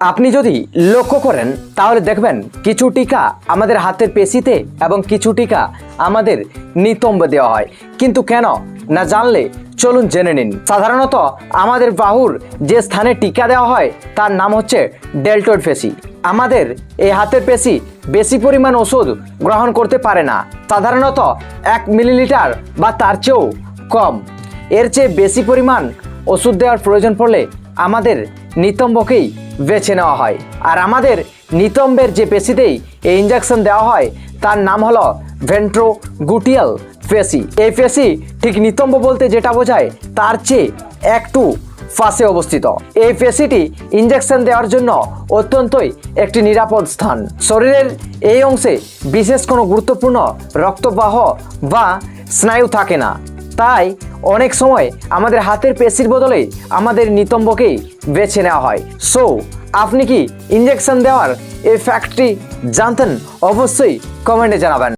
আপনি যদি লক্ষ্য করেন, তাহলে দেখবেন কিছু টিকা আমাদের হাতের পেশিতে এবং কিছু টিকা আমাদের নিতম্বে দেওয়া হয়। কিন্তু কেন না জানলে চলুন জেনে নিন। সাধারণত আমাদের বাহুর যে স্থানে টিকা দেওয়া হয়, তার নাম হচ্ছে ডেল্টয়েড পেশি। আমাদের এই হাতের পেশি বেশি পরিমাণ ওষুধ গ্রহণ করতে পারে না। সাধারণত এক মিলিলিটার বা তার চেয়েও কম। এর চেয়ে বেশি পরিমাণ ওষুধ দেওয়ার প্রয়োজন পড়লে আমাদের নিতম্বকেই বেছে নেওয়া হয়। আর আমাদের নিতম্বের যে পেশিতেই এই ইঞ্জেকশন দেওয়া হয়, তার নাম হলো ভেন্ট্রোগুটিয়াল পেশি। এই পেশি ঠিক নিতম্ব বলতে যেটা বোঝায়, তার চেয়ে একটু ফাঁসে অবস্থিত। এই পেশিটি ইঞ্জেকশন দেওয়ার জন্য অত্যন্তই একটি নিরাপদ স্থান। শরীরের এই অংশে বিশেষ কোনো গুরুত্বপূর্ণ রক্তবাহ বা স্নায়ু থাকে না। তাই অনেক সময় আমাদের হাতের পেশির বদলে আমাদের নিতম্বকেই বেছে নেওয়া হয়। সো আপনি কি ইঞ্জেকশন দেওয়ার এই ফ্যাক্টটি জানতেন? অবশ্যই কমেন্টে জানাবেন।